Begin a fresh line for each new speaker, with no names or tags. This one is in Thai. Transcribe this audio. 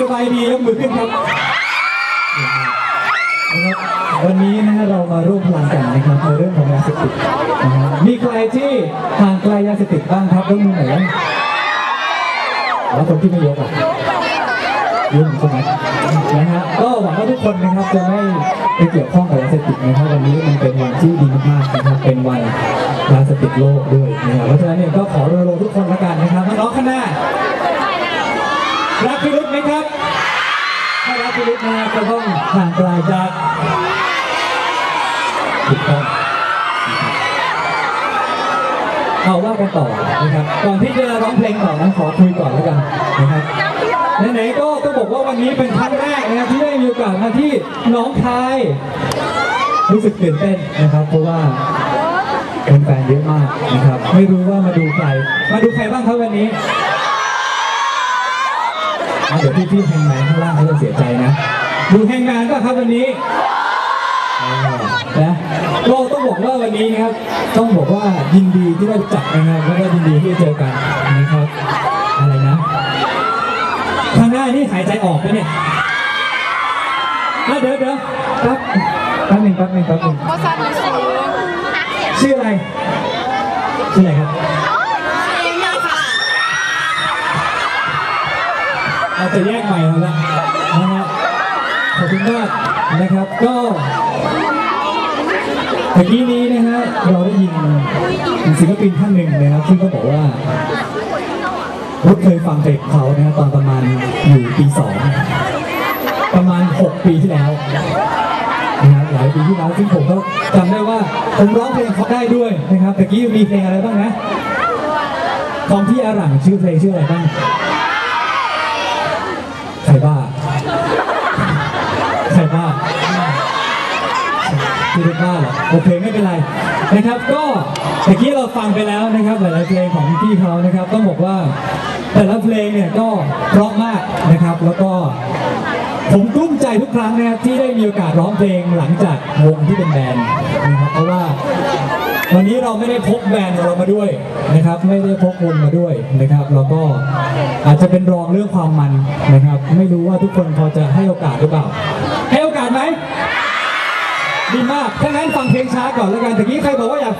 สบายดียกมือขึ้นครับนครับวันนี้นะฮะเรามาร่วมพลังกันนะครับในเรื่องของยาเสพติดนะฮะมีใครที่ห่างไกลยาเสพติดบ้างครับยกมือหน่อยนะแล้วคนที่ไม่ยกอะยกใช่ไหมนะฮะก็หวังว่าทุกคนนะครับจะไม่ไปเกี่ยวข้องกับยาเสพติดนะครับวันนี้มันเป็นวันที่ดีมากๆนะครับเป็นวันยาเสพติดโลกด้วยนะครับเพราะฉะนั้นเนี่ยก็ขอรณรงค์ทุกคนละกันนะครับน้องข้างหน้า รักพิรุธไหมครับถ้ารักพิรุธนะฮะก็ต้องห่างไกลจากถูกต้องเอาว่ากันต่อนะครับก่อนที่จะร้องเพลงต่อนั้นขอคุยก่อนแล้วกันนะครับไหนๆก็ต้องบอกว่าวันนี้เป็นครั้งแรกนะที่ได้มีโอกาสมาที่น้องคายรู้สึกตื่นเต้นนะครับ เพราะว่าเป็นแฟนเยอะมากนะครับ ไม่รู้ว่ามาดูใคร มาดูใครบ้างครับวันนี้ เดี๋ยวพี่พี่ๆแฮงแมนข้างล่างเขาจะเสียใจนะดูแฮงแมนก็ครับวันนี้อ่านะก็ต้องบอกว่าวันนี้นะครับ ต้องบอกว่ายินดีที่ได้รู้จักนะครับแล้วก็ยินดีที่ได้เจอกันนะครับอะไรนะข้างหน้านี่หายใจออกไหมเนี่ยอะเดี๋ยวเดี๋ยวแป๊บแป๊บหนึ่งแป๊บหนึ่งแป๊บหนึ่ง
ก็สั้นเลยสิ
ชื่ออะไรชื่ออะไรครับ เราจะแยกใหม่แล้วละนะฮะขอบคุณมากนะครับก็เมื่อกี้นี้นะฮะเราได้ยินศิลปินท่านหนึ่งนะครับซึ่งก็บอกว่ารุดเคยฟังเพลงเขานะฮะตอนประมาณอยู่ปีสองประมาณ 6 ปีที่แล้วนะฮะหลายปีที่แล้วซึ่งผมก็จำได้ว่าผมร้องเพลงเขาได้ด้วยนะครับตะกี้มีเพลงอะไรบ้างนะของที่อาหลังชื่อเพลงชื่ออะไรบ้าง ใครบ้า ใครบ้าพี่ลูกบ้าเหรอโอเคไม่เป็นไรนะครับ ก็เมื่อกี้เราฟังไปแล้วนะครับหลายๆเพลงของพี่เขานะครับต้องบอกว่าแต่ละเพลงเนี่ยก็เพราะมากนะครับ แล้วก็ผมกลุ้มใจทุกครั้งนะครับที่ได้มีโอกาสร้องเพลงหลังจากวงที่เป็นแบนด์นะครับเพราะว่า วันนี้เราไม่ได้พกแบรนด์ของเรามาด้วยนะครับ ไม่ได้พกคนมาด้วยนะครับแล้วก็อาจจะเป็นรองเรื่องความมันนะครับ ไม่รู้ว่าทุกคนพอจะให้โอกาสหรือเปล่า ให้โอกาสไหมดีมากถ้างั้นฟังเพลงช้าก่อนแล้วกันตะกี้ใครบอกว่าอยาก